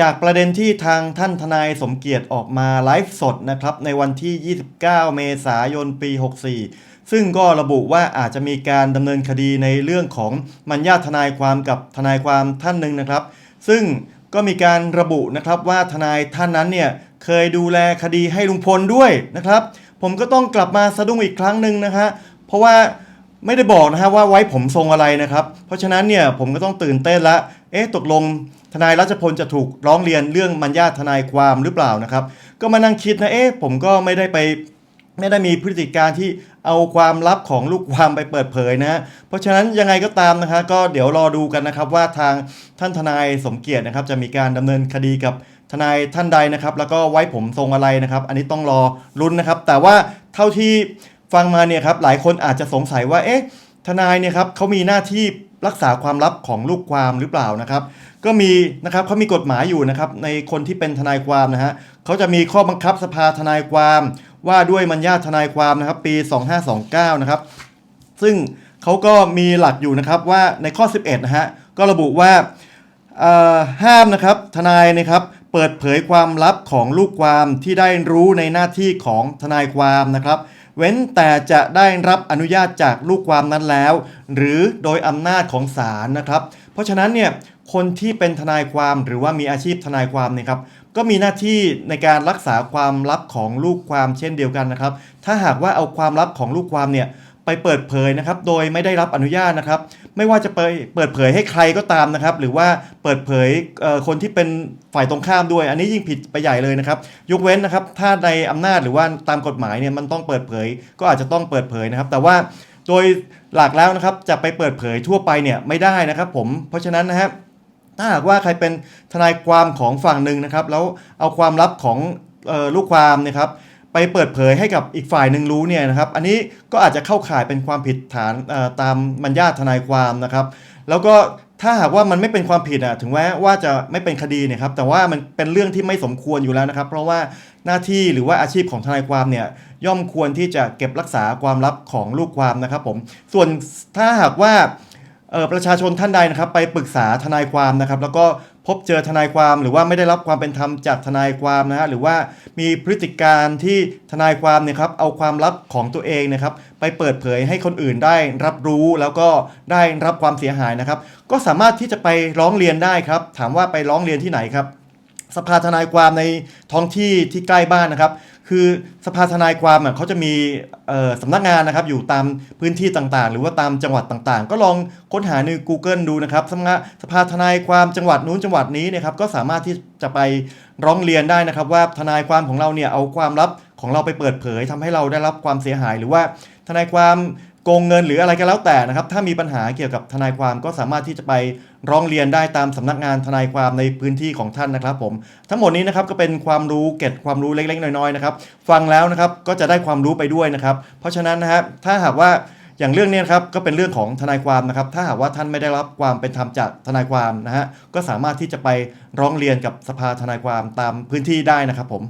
จากประเด็นที่ทางท่านทนายสมเกียรติออกมาไลฟ์สดนะครับในวันที่ 29 เมษายนปี 64 ซึ่งก็ระบุว่าอาจจะมีการดำเนินคดีในเรื่องของมัญญาทนายความกับทนายความท่านหนึ่งนะครับ ซึ่งก็มีการระบุนะครับว่าทนายท่านนั้นเนี่ยเคยดูแลคดีให้ลุงพลด้วยนะครับ ผมก็ต้องกลับมาสะดุ้งอีกครั้งหนึ่งนะฮะเพราะว่า ไม่ได้บอกนะฮะว่าไว้ผมทรงอะไรนะครับ เพราะฉะนั้นเนี่ยผมก็ต้องตื่นเต้นละ เอ๊ะตกลงทนายรัชพลจะถูกร้องเรียนเรื่องมัญญาทนายความหรือเปล่านะครับ ก็มานั่งคิดนะเอ๊ะผมก็ไม่ได้ไปไม่ได้มีพฤติการที่เอาความลับของลูกความไปเปิดเผยนะ เพราะฉะนั้นยังไงก็ตามนะฮะก็เดี๋ยวรอดูกันนะครับว่าทางท่านทนายสมเกียรตินะครับ จะมีการดำเนินคดีกับทนายท่านใดนะครับ แล้วก็ไว้ผมทรงอะไรนะครับ อันนี้ต้องรอลุ้นนะครับ แต่ว่าเท่าที่ ฟังมาเนี่ยครับหลายคนอาจจะสงสัยว่าเอ๊ะทนายเนี่ยครับเขามีหน้าที่รักษาความลับของลูกความหรือเปล่านะครับ ก็มีนะครับเขามีกฎหมายอยู่นะครับในคนที่เป็นทนายความนะฮะเขาจะมีข้อบังคับสภาทนายความ ว่าด้วยมัญญาทนายความนะครับ ปี 2529 นะครับ ซึ่งเขาก็มีหลักอยู่นะครับว่าในข้อ 11 นะฮะก็ระบุว่าห้ามนะครับทนายนะครับเปิดเผยความลับของลูกความที่ได้รู้ในหน้าที่ของทนายความนะครับ เว้นแต่จะได้รับอนุญาตจากลูกความนั้นแล้ว หรือโดยอำนาจของศาลนะครับ เพราะฉะนั้นเนี่ยคนที่เป็นทนายความหรือว่ามีอาชีพทนายความเนี่ยครับก็มีหน้าที่ในการรักษาความลับของลูกความเช่นเดียวกันนะครับ ถ้าหากว่าเอาความลับของลูกความเนี่ย ไปเปิดเผยนะครับ โดยไม่ได้รับอนุญาตนะครับ ไม่ว่าจะไปเปิดเผยให้ใครก็ตามนะครับ หรือว่าเปิดเผยคนที่เป็นฝ่ายตรงข้ามด้วย อันนี้ยิ่งผิดไปใหญ่เลยนะครับ ยกเว้นนะครับ ถ้าในอำนาจหรือว่าตามกฎหมายเนี่ยมันต้องเปิดเผย ก็อาจจะต้องเปิดเผยนะครับ แต่ว่าโดยหลักแล้วนะครับจะไปเปิดเผยทั่วไปเนี่ยไม่ได้นะครับ ผม เพราะฉะนั้นนะครับถ้าหากว่าใครเป็นทนายความของฝั่งหนึ่งนะครับ แล้วเอาความลับของออลูกความเนะครับ ไปเปิดเผยให้กับอีกฝ่ายหนึ่งรู้เนี่ยนะครับ อันนี้ก็อาจจะเข้าข่ายเป็นความผิดฐานตามมัญญาทนายความนะครับ แล้วก็ถ้าหากว่ามันไม่เป็นความผิดอะถึงแม้ว่าจะไม่เป็นคดีเนี่ยครับแต่ว่ามันเป็นเรื่องที่ไม่สมควรอยู่แล้วนะครับ เพราะว่าหน้าที่หรือว่าอาชีพของทนายความเนี่ยย่อมควรที่จะเก็บรักษาความลับของลูกความนะครับผมส่วนถ้าหากว่า ประชาชนท่านใดนะครับ ไปปรึกษาทนายความนะครับ แล้วก็พบเจอทนายความหรือว่าไม่ได้รับความเป็นธรรมจากทนายความนะฮะหรือว่ามีพฤติการที่ทนายความเนี่ยครับเอาความลับของตัวเองนะครับ ไปเปิดเผยให้คนอื่นได้รับรู้แล้วก็ได้รับความเสียหายนะครับ ก็สามารถที่จะไปร้องเรียนได้ครับ ถามว่าไปร้องเรียนที่ไหนครับ สภาทนายความในท้องที่ที่ใกล้บ้านนะครับ คือสภาทนายความอะเขาจะมีสำนักงานนะครับอยู่ตามพื้นที่ต่างๆ หรือว่าตามจังหวัดต่างๆ ก็ลองค้นหาใน Google ดูนะครับสำนักสภาทนายความจังหวัดนู้นจังหวัดนี้นะครับก็สามารถที่จะไปร้องเรียนได้นะครับ ว่าทนายความของเราเนี่ยเอาความลับของเราไปเปิดเผยทำให้เราได้รับความเสียหาย หรือว่าทนายความ โกงเงินหรืออะไรก็แล้วแต่นะครับ ถ้ามีปัญหาเกี่ยวกับทนายความก็สามารถที่จะไปร้องเรียนได้ตามสำนักงานทนายความในพื้นที่ของท่านนะครับ ผม ทั้งหมดนี้นะครับก็เป็นความรู้เก็ดความรู้เล็กๆ น้อยๆนะครับ ฟังแล้วนะครับก็จะได้ความรู้ไปด้วยนะครับ เพราะฉะนั้นนะครับถ้าหากว่าอย่างเรื่องนี้นครับก็เป็นเรื่องของทนายความนะครับ ถ้าหากว่าท่านไม่ได้รับความเป็นธรรมจากทนายความนะฮะก็สามารถที่จะไปร้องเรียนกับสภาทนายความตามพื้นที่ได้นะครับผม